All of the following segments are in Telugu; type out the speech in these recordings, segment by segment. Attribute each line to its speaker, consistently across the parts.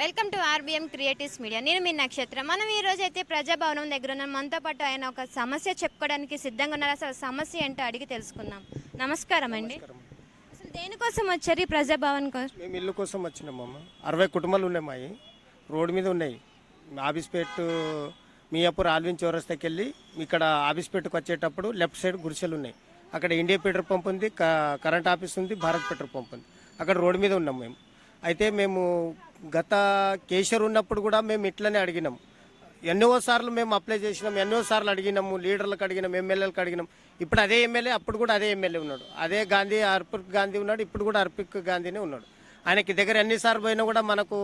Speaker 1: Welcome to RBM creatives media. నేను మీ నక్షత్రం. మనం ఈ రోజు అయితే ప్రజాభవనం దగ్గర ఉన్నాం. మనతో పాటు ఆయన ఒక సమస్య చెప్పుకోవడానికి సిద్ధంగా ఉన్నారు. అసలు సమస్య ఏంటో అడిగి తెలుసుకుందాం. నమస్కారం అండి. అసలు దేనికోసం వచ్చారు ఈ ప్రజాభవన్ కోసం?
Speaker 2: మేము ఇల్లు కోసం వచ్చినాం అమ్మ. అరవై కుటుంబాలు ఉన్నాయి మావి రోడ్డు మీద ఉన్నాయి. ఆఫీస్పేట్ మియాపూర్ ఆల్విన్ చౌరస్తాకి వెళ్ళి ఇక్కడ ఆఫీస్పేట్కి వచ్చేటప్పుడు లెఫ్ట్ సైడ్ గుడిసెలు ఉన్నాయి. అక్కడ ఇండియా పెట్రోల్ పంప్ ఉంది కరెంట్ ఆఫీస్ ఉంది భారత్ పెట్రోల్ పంప్ ఉంది. అక్కడ రోడ్డు మీద ఉన్నాం మేము. అయితే మేము గత కేసర్ ఉన్నప్పుడు కూడా మేము ఇట్లనే అడిగినాం. ఎన్నో సార్లు మేము అప్లై చేసినాం ఎన్నో సార్లు అడిగినాము లీడర్లకు అడిగినాం ఎమ్మెల్యేలకు అడిగినాం. ఇప్పుడు అదే ఎమ్మెల్యే అప్పుడు కూడా అదే ఎమ్మెల్యే ఉన్నాడు. అదే గాంధీ అర్పిక్ గాంధీ ఉన్నాడు ఇప్పుడు కూడా అర్పిక్ గాంధీనే ఉన్నాడు. ఆయనకి దగ్గర ఎన్నిసార్లు పోయినా కూడా మనకు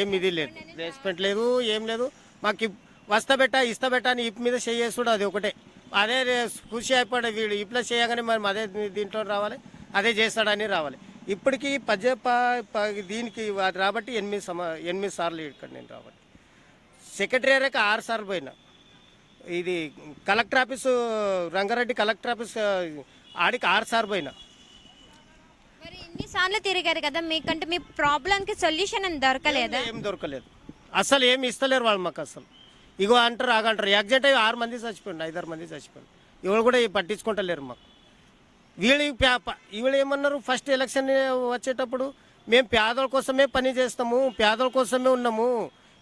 Speaker 2: ఏం ఇది లేదు. ప్లేస్మెంట్ లేదు ఏం లేదు. మాకు వస్తా బెట్ట ఇస్తా బెట్ట అని ఇప్ మీద చేసుడు అది ఒకటే. అదే కృషి ఖుషి అయిపోయాడు వీడు. ఇప్లో చేయగానే మనం అదే దీంట్లో రావాలి అదే చేస్తాడని రావాలి. ఇప్పటికీ పద్య ప- ప- దీనికి రాబట్టి ఎనిమిది సమ ఎనిమిది సార్లు ఇక్కడ నేను రాబట్టి. సెక్రటేరియట్కి ఆరు సార్లు పోయినా. ఇది collector office Rangareddy collector office ఆడికి ఆరు సార్లు పోయినా.
Speaker 1: మరి ఇన్నిసార్లు తిరిగారు కదా మీకంటే మీ ప్రాబ్లంకి సొల్యూషన్ అని దొరకలేదా?
Speaker 2: ఏం దొరకలేదు. అసలు ఏమి ఇస్తలేరు వాళ్ళు మాకు అసలు. ఇగో అంటారు ఆగంటారు. యాక్సిడెంట్ అయ్యి ఆరు మంది చచ్చిపోయింది ఐదారు మంది చచ్చిపోయింది ఇవాళ కూడా పట్టించుకుంటలేరు మాకు. వీళ్ళు వీళ్ళు ఏమన్నారు? ఫస్ట్ ఎలక్షన్ వచ్చేటప్పుడు మేము పేదల కోసమే పని చేస్తాము పేదల కోసమే ఉన్నాము.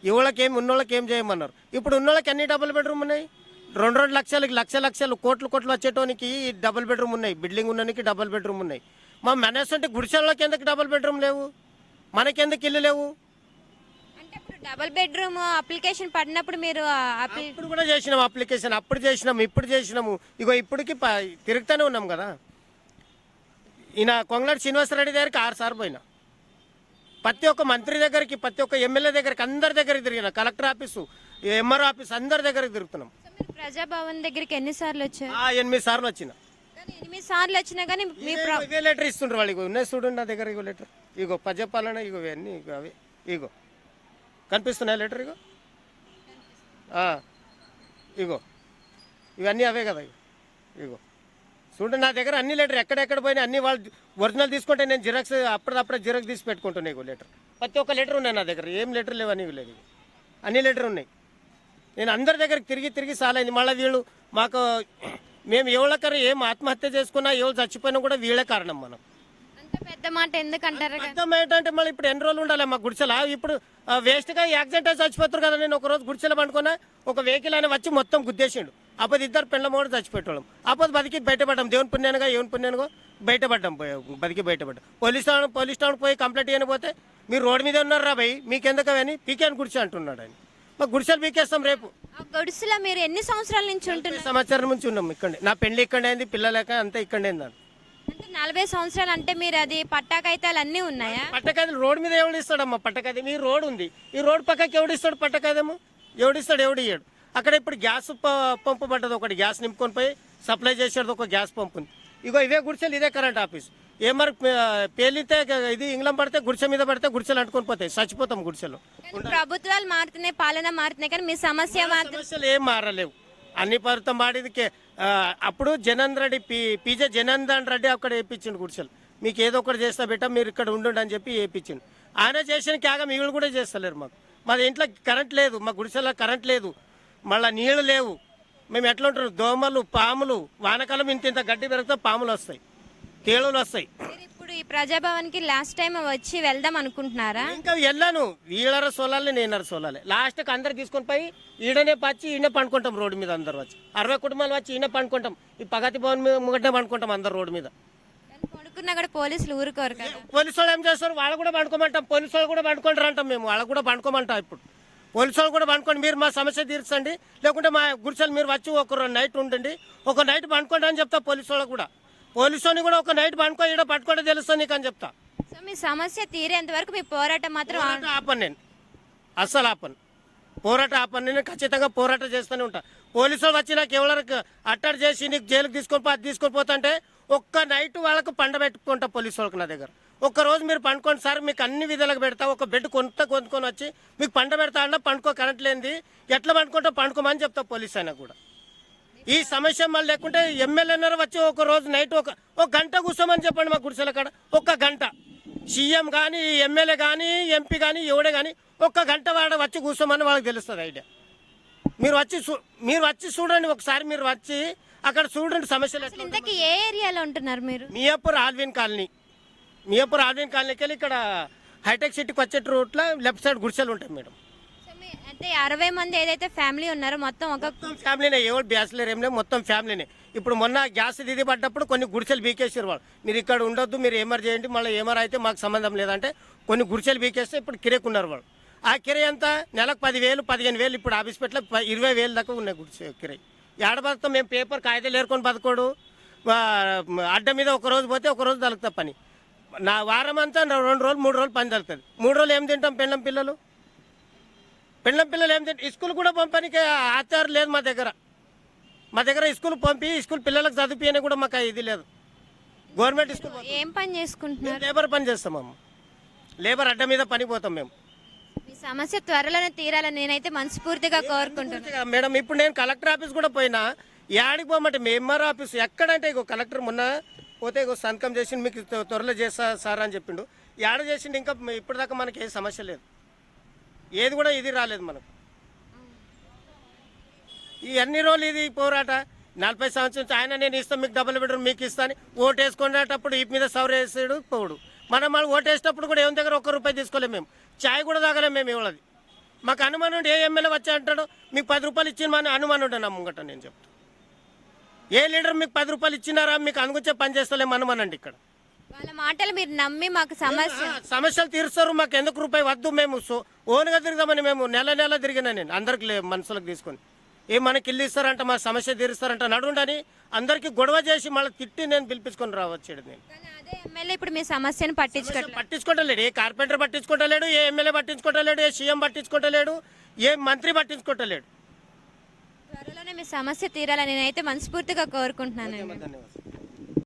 Speaker 2: ఇవాళకి ఏమి ఉన్నోళ్ళకి ఏం చేయమన్నారు? ఇప్పుడు ఉన్నోళ్ళకి ఎన్ని డబుల్ బెడ్రూమ్ ఉన్నాయి? రెండు రెండు లక్షలకి లక్ష లక్షలు కోట్లు కోట్లు వచ్చేటోనికి డబుల్ బెడ్రూమ్ ఉన్నాయి. బిల్డింగ్ ఉన్ననికి డబుల్ బెడ్రూమ్ ఉన్నాయి. మా మెనస్ అంటే గుడిసెల్లోకి ఎందుకు డబుల్ బెడ్రూమ్ లేవు? మనకెందుకు ఇల్లు లేవు?
Speaker 1: అంటే ఇప్పుడు డబుల్ బెడ్రూమ్ అప్లికేషన్ పడినప్పుడు మీరు
Speaker 2: ఇప్పుడు కూడా చేసినాం అప్లికేషన్ అప్పుడు చేసినాము ఇప్పుడు చేసినాము. ఇగో ఇప్పటికి తిరుగుతూనే ఉన్నాం కదా. ఈయన కొంగలాడి శ్రీనివాసరెడ్డి దగ్గరికి ఆరు సార్లు పోయినా. ప్రతి ఒక్క మంత్రి దగ్గరికి ప్రతి ఒక్క ఎమ్మెల్యే దగ్గరికి అందరి దగ్గరికి తిరిగిన. కలెక్టర్ ఆఫీసు ఎంఆర్ఓ ఆఫీస్ అందరి దగ్గరికి తిరుగుతున్నాం.
Speaker 1: ప్రజాభవన్ దగ్గరికి ఎన్నిసార్లు వచ్చారు?
Speaker 2: ఆ ఎనిమిది సార్లు వచ్చిన.
Speaker 1: ఎనిమిది సార్లు వచ్చినా కానీ
Speaker 2: ఇవే లెటర్ ఇస్తుండ్రు వాళ్ళు. ఇగో ఉన్నాయి చూడండి నా దగ్గర ఇగో లెటర్. ఇగో పద్యపాలన ఇగో ఇవన్నీ ఇగో అవి. ఇగో. కనిపిస్తున్నాయి లెటర్ ఇగో? ఇగో. ఇవన్నీ అవే కదా ఇగో. ఇగో. చూడండి నా దగ్గర అన్ని లెటర్ ఎక్కడెక్కడ పోయినా అన్ని వాళ్ళు ఒరిజినల్ తీసుకుంటే నేను జిరాక్స్ అప్పటిదప్పుడే జిరాక్స్ తీసి పెట్టుకుంటున్నాయి లెటర్. ప్రతి ఒక్క లెటర్ ఉన్నాయి నా దగ్గర. ఏం లెటర్ లేవు అని లేదు అన్ని లెటర్ ఉన్నాయి. నేను అందరి దగ్గరికి తిరిగి తిరిగి సాలైంది. మళ్ళీ వీళ్ళు మాకు మేము ఎవరికరు ఏం ఆత్మహత్య చేసుకున్నా ఎవరు చచ్చిపోయినా కూడా వీళ్ళే కారణం మనం.
Speaker 1: పెద్ద మాట ఎందుకంటారు
Speaker 2: మళ్ళీ ఇప్పుడు ఎన్ని రోజులు ఉండాలి మా గుడిసెల? ఇప్పుడు వేస్ట్గా యాక్సిడెంట్ చచ్చిపోతారు కదా నేను ఒక రోజు గుడిసెల పండుకున్నా ఒక వెహికల్ అని వచ్చి మొత్తం గుద్దేసిండు. అప్పుడు ఇద్దరు పెండ్ల మూడు చచ్చిపెట్టడం అప్పుడు బతికి బయటపడ్డాం. దేవుని పుణ్యానుగా ఏవని పుణ్యానుగా బయటపడ్డాం పోయి- బతికి బయటపడ్డాం. పోలీస్ స్టేషన్ పోలీస్ స్టేషన్ పోయి కంప్లైంట్ పోతే మీరు రోడ్డు మీద ఉన్నారు రా భయ్ మీకెందుకు అని పీకేని గుడిసె అంటున్నాడు ఆయన. మా గుడిసెలు పీకేస్తాం రేపు.
Speaker 1: ఆ గొడుసులో మీరు ఎన్ని సంవత్సరాల నుంచి ఉంటున్నారు?
Speaker 2: సంవత్సరం నుంచి ఉన్నాం ఇక్కడే. నా పెళ్ళి ఇక్కడే అయింది పిల్లలేక అంతా ఇక్కడే అయింది
Speaker 1: అంటే నలభై సంవత్సరాలు అంటే మీరు అది పట్టా కాగితాలు అన్నీ ఉన్నాయా?
Speaker 2: పట్టకాయలు రోడ్డు మీద ఎవడు ఇస్తాడమ్మా? పట్టకాయ మీ రోడ్ ఉంది. ఈ రోడ్ పక్కకి ఎవడు ఇస్తాడు పట్టకాయదేమో ఎవడిస్తాడు ఎవడు ఇయ్యాడు? అక్కడ ఇప్పుడు గ్యాస్ పంపు పడ్డది ఒకటి గ్యాస్ నింపుకొని పోయి సప్లై చేసేది ఒక గ్యాస్ పంపు ఉంది ఇగో ఇవే గుడిసెలు ఇదే కరెంట్ ఆఫీస్. ఏం మరి పేలితే ఇది ఇంగ్లం పడితే గుడిసె మీద పడితే గుడిసెలు అంటుకొని పోతాయి చచ్చిపోతాం గుడిసెలు.
Speaker 1: ప్రభుత్వాలు మారుతున్నాయి పాలన మారుతున్నాయి కానీ మీ సమస్య
Speaker 2: సమస్యలు ఏం మారలేవు. అన్ని పరుతం వాడిది కే- ఆ, అప్పుడు జనంద్ రెడ్డి పీ పీజే జనందన్ రెడ్డి అక్కడ వేయించిండు గుడిసెలు. మీకు ఏదో ఒకటి చేస్తా బిడ్డ మీరు ఇక్కడ ఉండండి అని చెప్పి వేయించిండు ఆయన చేసిన క్యాగం వీళ్ళు కూడా చేస్తలేరు మాకు. మాది ఇంట్లో కరెంట్ లేదు మా గుడిసెలో కరెంట్ లేదు. మళ్ళీ నీళ్ళు లేవు. మేము ఎట్లా ఉంటున్నాం దోమలు పాములు వానకాలం ఇంత ఇంత గడ్డి పెరిగితే పాములు వస్తాయి. తేలులు వస్తాయి.
Speaker 1: ఇప్పుడు ఈ ప్రజాభవన్కి లాస్ట్ టైం వచ్చి వెళ్దాం అనుకుంటున్నారా?
Speaker 2: ఇంకా వెళ్ళాను. వీళ్ళర సోలాలి నేనర సోలాలి. లాస్ట్కి అందరు తీసుకొని పోయి ఈడనే పచ్చి ఈయన పండుకుంటాం రోడ్డు మీద అందరు వచ్చి. అరవై కుటుంబాలు వచ్చి ఈయన పండుకుంటాం. ఈ పగతి భవన్ మీద ముగడ్డ పండుకుంటాం అందరు రోడ్డు మీద.
Speaker 1: కూడా పోలీసులు ఊరుకోరు కదా.
Speaker 2: పోలీసు వాళ్ళు ఏం చేస్తారు? వాళ్ళు కూడా పండుకోమంటాం. పోలీసు వాళ్ళు కూడా పండుకుంటారు అంటాం మేము. వాళ్ళకు కూడా పండుకోమంటాం ఇప్పుడు. పోలీసు వాళ్ళు కూడా పండుకోండి మీరు మా సమస్య తీర్చండి. లేకుంటే మా గుడిసెలు మీరు వచ్చి ఒక నైట్ ఉండండి. ఒక నైట్ పండుకోండి అని చెప్తా పోలీసు వాళ్ళకు కూడా. పోలీసు వాళ్ళని కూడా ఒక నైట్ పండుకో ఈడ పట్టుకుంటే తెలుస్తుంది నీకు అని చెప్తా.
Speaker 1: సో మీ సమస్య తీరేంత వరకు మీ పోరాటం మాత్రం
Speaker 2: ఆపను నేను. అస్సలు ఆపను. పోరాటం ఆపను నేను. ఖచ్చితంగా పోరాటం చేస్తూనే ఉంటా. పోలీసు వాళ్ళు వచ్చి నాకు ఎవరికి అట్టడి చేసి నీకు జైలుకి తీసుకొని అది తీసుకొని పోతుంటే ఒక్క నైట్ వాళ్ళకు పండబెట్టుకుంటా పోలీసు వాళ్ళకి నా దగ్గర. ఒక్క రోజు మీరు పండుకోండి సార్ మీకు అన్ని విధాలుగా పెడతా ఒక బెడ్ కొంత కొనుక్కొని వచ్చి మీకు పండ పెడతా అన్న పండుకో కరెంట్ లేనిది. ఎట్లా పండుకుంటా? పండుకోమని చెప్తా పోలీస్ అయినా కూడా. ఈ సమస్య మళ్ళీ లేకుంటే ఎమ్మెల్యేనర్ వచ్చి ఒక రోజు నైట్ ఒక ఒక గంట కూర్చోమని చెప్పండి మా గుడిసెల కాడ. ఒక్క గంట. సీఎం కానీ ఎమ్మెల్యే కానీ ఎంపీ కానీ ఎవడే కానీ ఒక్క గంట వాడ వచ్చి కూర్చోమని వాళ్ళకి తెలుస్తుంది ఐడియా. మీరు వచ్చి చూ మీరు వచ్చి చూడండి ఒకసారి మీరు వచ్చి అక్కడ చూడండి సమస్యలు
Speaker 1: అసలు ఇంతకీ ఏ ఏరియాలో ఉంటున్నారు మీరు?
Speaker 2: Miyapur Allwyn colony. Miyapur Allwyn కాలనీకి వెళ్ళి ఇక్కడ హైటెక్ సిటీకి వచ్చే రూట్లో లెఫ్ట్ సైడ్ గుడిసెలు ఉంటాయి మేడం.
Speaker 1: సో మీ అంటే అరవై మంది ఏదైతే ఫ్యామిలీ ఉన్నారో మొత్తం ఒక
Speaker 2: మొత్తం ఫ్యామిలీనే ఎవరు బ్యాచిలర్ ఏం లేదు మొత్తం ఫ్యామిలీనే. ఇప్పుడు మొన్న గ్యాస్ ఇది పడ్డప్పుడు కొన్ని గుడిసెలు బీకేసారు వాళ్ళు. మీరు ఇక్కడ ఉండొద్దు మీరు ఏమర్ చేయండి మళ్ళీ ఏమర్ అయితే మాకు సంబంధం లేదంటే కొన్ని గుడిసెలు బీకేస్తే ఇప్పుడు కిరేకున్నారు వాళ్ళు. ఆ కిరే ఎంత? నెలకు పదివేలు పదిహేను వేలు ఇప్పుడు ఆఫీస్ పెట్ల ఇరవై వేలు దాకా ఉన్నాయి గుడిసె కిరాయి. ఏడ బతుకుతాం మేము పేపర్ కాగితాలు ఏరుకొని బతకోడు అడ్డ మీద ఒక రోజు పోతే ఒక రోజు తలుగుతా పని. నా వారం అంతా రెండు రోజులు మూడు రోజులు పని తలుగుతుంది. మూడు రోజులు ఏం తింటాం పెళ్ళం పిల్లలు? పెళ్ళం పిల్లలు ఏం తింటాం స్కూల్ కూడా పంపడానికి ఆచారం లేదు మా దగ్గర. మా దగ్గర స్కూల్ పంపి స్కూల్ పిల్లలకు చదివిపోయినా కూడా మాకు ఇది లేదు. గవర్నమెంట్ స్కూల్
Speaker 1: ఏం పని చేసుకుంటున్నారు?
Speaker 2: లేబర్ పని చేస్తాం లేబర్ అడ్డ మీద పని పోతాం మేము.
Speaker 1: సమస్య త్వరలోనే తీరాలని నేనైతే మనస్ఫూర్తిగా కోరుకుంటున్నాను
Speaker 2: మేడం ఇప్పుడు నేను కలెక్టర్ ఆఫీస్ కూడా పోయినా యాడికి పోమంటే ఎంఆర్ ఆఫీస్ ఎక్కడంటే ఇగో కలెక్టర్ మొన్న పోతే ఇగో సంతకం చేసి మీకు త్వ- త్వరలో చేస్తా సార్ అని చెప్పిండు. యాడ చేసిండు ఇంకా ఇప్పటిదాకా మనకి ఏ సమస్య లేదు. ఏది కూడా ఇది రాలేదు మనకు. ఈ అన్ని రోజులు ఇది పోరాట? నలభై సంవత్సరం ఆయన నేను ఇస్తాను మీకు డబుల్ బెడ్రూమ్ మీకు ఇస్తాను ఓటు వేసుకునేటప్పుడు ఈ మీద సవర్ వేసాడు పోడు. మనం మళ్ళీ ఓటు వేసేటప్పుడు కూడా ఏం దగ్గర ఒక్క రూపాయి తీసుకోలేము మేము. చాయ్ కూడా తాగలేము మేము ఇవ్వలేదు. మాకు అనుమానం ఏ ఎమ్మెల్యే వచ్చి అంటాడు? మీకు పది రూపాయలు ఇచ్చిన మన అనుమానం ఉండే నా ముంగట నేను చెప్తాను ఏ లీడర్ మీకు పది రూపాయలు ఇచ్చినారా? మీకు అనుగుచ్చే పని చేస్తలేము అనుమానండి ఇక్కడ.
Speaker 1: వాళ్ళ మాటలు మీరు నమ్మి మాకు సమస్య.
Speaker 2: సమస్యలు తీరుస్తారు మాకు ఎందుకు రూపాయి వద్దు మేము సో ఓన్గా తిరుగుదామని మేము నెల నెల తిరిగినా నేను. అందరికి లే మనుషులకు తీసుకొని. ఏ మనకి ఇల్లు ఇస్తారంట మా సమస్య తీరుస్తారంట నడుండని అందరికి గొడవ చేసి మళ్ళీ తిట్టి నేను పిలిపించుకొని రావచ్చాడు నేను.
Speaker 1: అదే ఎమ్మెల్యే ఇప్పుడు మీ సమస్యను పట్టించుకోవట్లేదు.
Speaker 2: పట్టించుకోవట్లేడు ఏ కార్పెంటర్ పట్టించుకోవట్లేడు ఏ ఎమ్మెల్యే పట్టించుకోవట్లేడు ఏ సీఎం పట్టించుకోవట్లేడు ఏ మంత్రి పట్టించుకోవట్లేడు
Speaker 1: త్వరలోనే మీ సమస్య తీరాలని నేనైతే మనస్ఫూర్తిగా కోరుకుంటున్నానండి.
Speaker 2: ధన్యవాదాలు.